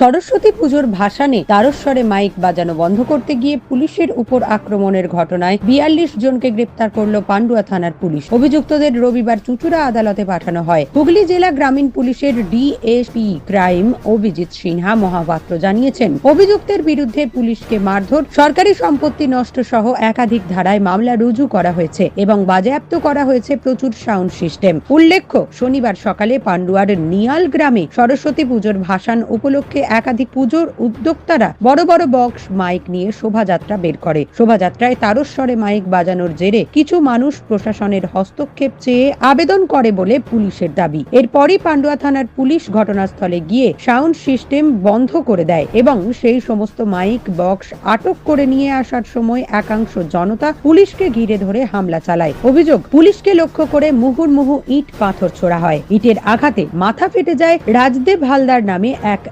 সরস্বতী পুজোর ভাসানে তারস্বরে মাইক বাজানো বন্ধ করতে গিয়ে পুলিশের উপর আক্রমণের ঘটনায় বিয়াল্লিশ জনকে গ্রেপ্তার করল পান্ডুয়া থানার পুলিশ। অভিযুক্তদের রবিবার চুচুড়া আদালতে পাঠানো হয়। হুগলি জেলা গ্রামীণ পুলিশের ডিএসপি ক্রাইম অভিজিৎ সিনহা মহাপাত্র জানিয়েছেন, অভিযুক্তের বিরুদ্ধে পুলিশকে মারধর, সরকারি সম্পত্তি নষ্ট সহ একাধিক ধারায় মামলা রুজু করা হয়েছে এবং বাজেয়াপ্ত করা হয়েছে প্রচুর সাউন্ড সিস্টেম। উল্লেখ্য, শনিবার সকালে পান্ডুয়ার নিয়াল গ্রামে সরস্বতী পুজোর ভাসান উপলক্ষে একাধিক পুজোর উদ্যোক্তারা বড় বড় বক্স, মাইক নিয়ে শোভাযাত্রা বের করে। শোভাযাত্রায় তারস্বরে মাইক বাজানোর জেরে কিছু মানুষ প্রশাসনের হস্তক্ষেপ চেয়ে আবেদন করে বলে পুলিশের দাবি। এরপরই পান্ডুয়া থানার পুলিশ ঘটনাস্থলে গিয়ে সাউন্ড সিস্টেম বন্ধ করে দেয় এবং সেই সমস্ত মাইক, বক্স আটক করে নিয়ে আসার সময় একাংশ জনতা পুলিশকে ঘিরে ধরে হামলা চালায়। অভিযোগ, পুলিশকে লক্ষ্য করে মুহুর্মুহু ইট পাথর ছোড়া হয়। ইটের আঘাতে মাথা ফেটে যায় রাজদেব হালদার নামে এক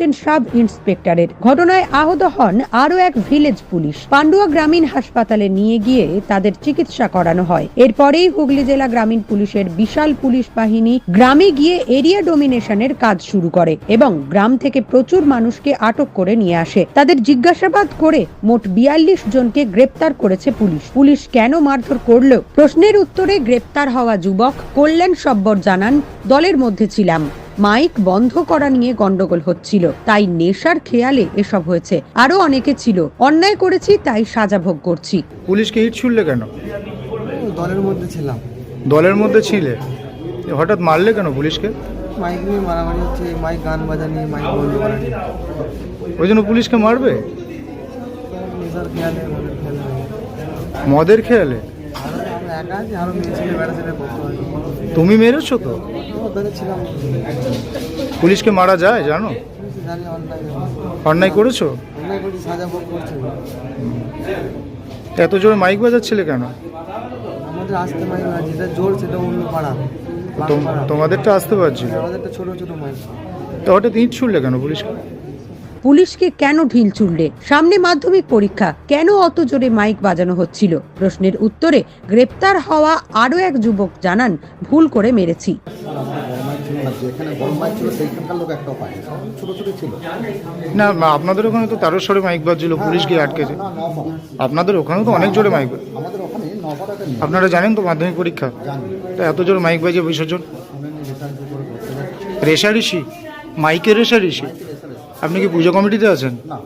অ্যাসিস্ট্যান্ট সাব ইন্সপেক্টরের ঘটনায় আহত হন আরও এক ভিলেজ পুলিশ। পান্ডুয়া গ্রামীণ হাসপাতালে নিয়ে গিয়ে তাদের চিকিৎসা করানো হয়। এরপরেই হুগলি জেলা গ্রামীণ পুলিশের বিশাল পুলিশ বাহিনী গ্রামে গিয়ে এরিয়া ডোমিনেশনের কাজ শুরু করে এবং গ্রাম থেকে প্রচুর মানুষকে আটক করে নিয়ে আসে। তাদের জিজ্ঞাসাবাদ করে মোট বিয়াল্লিশ জনকে গ্রেপ্তার করেছে পুলিশ। পুলিশ কেন মারধর করল? প্রশ্নের উত্তরে গ্রেপ্তার হওয়া যুবক কল্যাণ সব্বর জানান, দলের মধ্যে ছিলাম। মাইক বন্ধ করা নিয়ে গন্ডগোল হচ্ছিল। তাই নেশার খেয়ালে এসব হয়েছে। আরও অনেকে ছিল। অন্যায় করেছি তাই সাজা ভোগ করছি। পুলিশকে ইট ছুড়লে কেন? দলের মধ্যে ছিলাম। দলের মধ্যে ছিলে? হঠাৎ মারলে কেন পুলিশকে? মাইক নিয়ে মারামারি হচ্ছে মাইক গান বাজানি মাইক বন্ধ করা নিয়ে। ওই জন্য পুলিশকে মারবে? নেশার খেয়ালে মদের খেয়ালে। আমরা একা আছি আরও মেয়ে ছেলে বেড়া ছেলে করতে হয় তুমি মেরেছো তো? পুলিশকে মারা যায় জানো? অন্যায় করেছ? এত জোরে মাইক বাজাচ্ছিলে কেন? আমাদের আসতে মাইক না যেটা জোর সেটা অন্য পাড়া বাম তোম- পাড়া। তোমাদেরটা আসতে পারছিল। আমাদের একটা ছোট ছোট মাইক। তো হঠাৎ ইট ছুড়লে কেন পুলিশকে? পুলিশকে কেন ঢিল চুড়লে সামনে মাধ্যমিক পরীক্ষা, কেন অত জোরে মাইক বাজানো হচ্ছিল? প্রশ্নের উত্তরে গ্রেপ্তার হওয়া আরও এক যুবক জানান, ভুল করে মেরেছি। মাইক না, আপনাদের ওখানে তো তেরো সরে মাইক বাজছিল, পুলিশ গিয়ে আটকেছে। আপনাদের ওখানেও তো অনেক জোরে মাইক আপনারা জানেন তো মাধ্যমিক পরীক্ষা? তা এত জোরে মাইক বাজিয়ে বিসর্জন? অনলাইনে রিসার্চ করে আপনি কি পুজো কমিটিতে আছেন? না।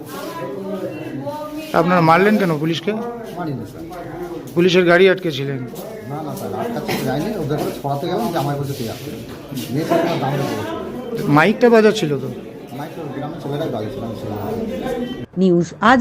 আপনারা মারলেন কেন পুলিশকে? স্যার। পুলিশের গাড়ি আটকে ছিলেন না স্যার আটকাতে যায়নি ওদের করে ছড়াতে গেলাম যে আমার কাছে পেয়ে নিয়ে সে তোমার দামে মাইকটা বাজাচ্ছিল তো। গ্রামের ছেলেরাই বাড়িয়েছিলাম নিউজ আজ